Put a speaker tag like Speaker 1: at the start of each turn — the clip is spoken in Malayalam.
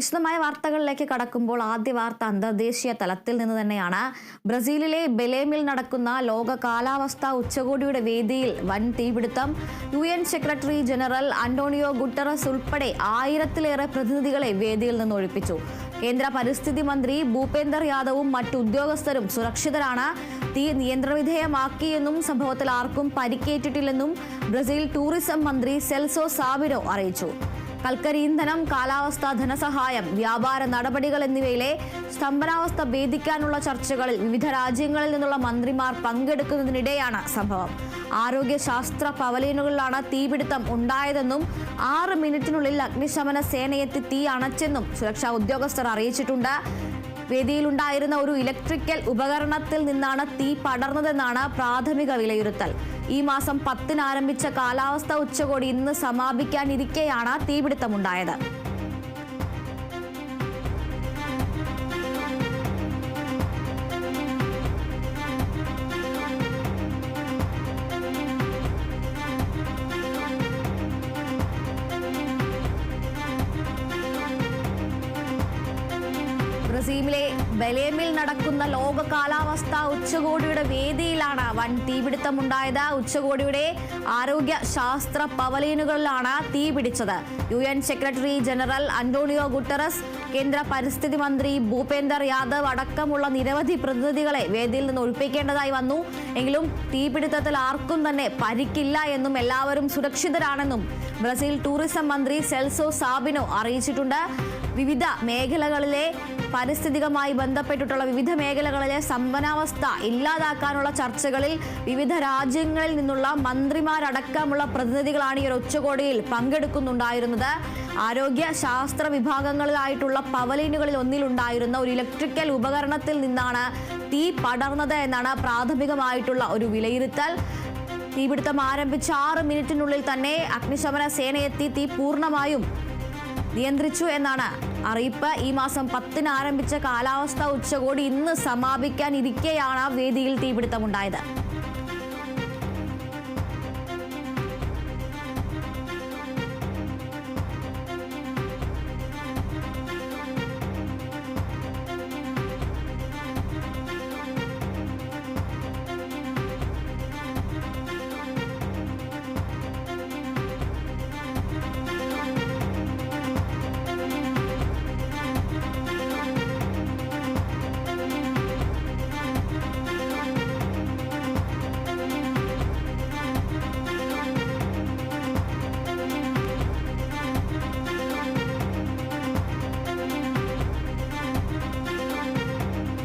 Speaker 1: വിശദമായ വാർത്തകളിലേക്ക് കടക്കുമ്പോൾ ആദ്യ വാർത്ത അന്തർദേശീയ തലത്തിൽ നിന്ന് തന്നെയാണ്. ബ്രസീലിലെ ബെലേമിൽ നടക്കുന്ന ലോക കാലാവസ്ഥാ ഉച്ചകോടിയുടെ വേദിയിൽ വൻ തീപിടുത്തം. U N secretary general Antonio Guterres ഉൾപ്പെടെ ആയിരത്തിലേറെ പ്രതിനിധികളെ വേദിയിൽ നിന്ന് ഒഴിപ്പിച്ചു. കേന്ദ്ര പരിസ്ഥിതി മന്ത്രി ഭൂപേന്ദർ യാദവും മറ്റു ഉദ്യോഗസ്ഥരും സുരക്ഷിതരാണ്. തീ നിയന്ത്രണവിധേയമാക്കിയെന്നും സംഭവത്തിൽ ആർക്കും പരിക്കേറ്റിട്ടില്ലെന്നും ബ്രസീൽ ടൂറിസം മന്ത്രി സെൽസോ സാബിനോ അറിയിച്ചു. കൽക്കരി ഇന്ധനം കാലാവസ്ഥ ധനസഹായം വ്യാപാര നടപടികൾ എന്നിവയിലെ സ്തംഭനാവസ്ഥ ഭേദിക്കാനുള്ള ചർച്ചകളിൽ വിവിധ രാജ്യങ്ങളിൽ നിന്നുള്ള മന്ത്രിമാർ പങ്കെടുക്കുന്നതിനിടെയാണ് സംഭവം. ആരോഗ്യശാസ്ത്ര പവലിയനുകളിലാണ് തീപിടുത്തം ഉണ്ടായതെന്നും ആറ് മിനിറ്റിനുള്ളിൽ അഗ്നിശമന സേനയെത്തി തീ അണച്ചെന്നും സുരക്ഷാ ഉദ്യോഗസ്ഥർ അറിയിച്ചിട്ടുണ്ട്. വേദിയിലുണ്ടായിരുന്ന ഒരു ഇലക്ട്രിക്കൽ ഉപകരണത്തിൽ നിന്നാണ് തീ പടർന്നതെന്നാണ് പ്രാഥമിക വിലയിരുത്തൽ. ഈ മാസം പത്തിന് ആരംഭിച്ച കാലാവസ്ഥാ ഉച്ചകോടി ഇന്ന് സമാപിക്കാനിരിക്കെയാണ് തീപിടുത്തമുണ്ടായത്. ബ്രസീലിലെ ബലേമിൽ നടക്കുന്ന ലോക കാലാവസ്ഥാ ഉച്ചകോടിയുടെ വേദിയിലാണ് വൻ തീപിടുത്തമുണ്ടായത്. ഉച്ചകോടിയുടെ ആരോഗ്യ ശാസ്ത്ര പവലീനുകളിലാണ് തീപിടിച്ചത്. U N secretary general Antonio Guterres കേന്ദ്ര പരിസ്ഥിതി മന്ത്രി ഭൂപേന്ദർ യാദവ് അടക്കമുള്ള നിരവധി പ്രതിനിധികളെ വേദിയിൽ നിന്ന് ഒഴിപ്പിക്കേണ്ടതായി വന്നു. എങ്കിലും തീപിടുത്തത്തിൽ ആർക്കും തന്നെ പരിക്കില്ല എന്നും എല്ലാവരും സുരക്ഷിതരാണെന്നും ബ്രസീൽ ടൂറിസം മന്ത്രി സെൽസോ സാബിനോ അറിയിച്ചിട്ടുണ്ട്. വിവിധ മേഖലകളിലെ പാരിസ്ഥിതികമായി ബന്ധപ്പെട്ടിട്ടുള്ള വിവിധ മേഖലകളിലെ സമ്പന്നാവസ്ഥ ഇല്ലാതാക്കാനുള്ള ചർച്ചകളിൽ വിവിധ രാജ്യങ്ങളിൽ നിന്നുള്ള മന്ത്രിമാരടക്കമുള്ള പ്രതിനിധികളാണ് ഈ ഒരു ഉച്ചകോടിയിൽ പങ്കെടുക്കുന്നുണ്ടായിരുന്നത്. ആരോഗ്യ ശാസ്ത്ര വിഭാഗങ്ങളിലായിട്ടുള്ള പവലിനുകളിൽ ഒന്നിലുണ്ടായിരുന്ന ഒരു ഇലക്ട്രിക്കൽ ഉപകരണത്തിൽ നിന്നാണ് തീ പടർന്നത് എന്നാണ് പ്രാഥമികമായിട്ടുള്ള ഒരു വിലയിരുത്തൽ. തീപിടുത്തം ആരംഭിച്ച ആറ് മിനിറ്റിനുള്ളിൽ തന്നെ അഗ്നിശമന സേനയെത്തി തീ പൂർണമായും നിയന്ത്രിച്ചു എന്നാണ് അറിയിപ്പ്. ഈ മാസം പത്തിന് ആരംഭിച്ച കാലാവസ്ഥാ ഉച്ചകോടി ഇന്ന് സമാപിക്കാൻ ഇരിക്കെയാണ് വേദിയിൽ തീപിടുത്തമുണ്ടായത്.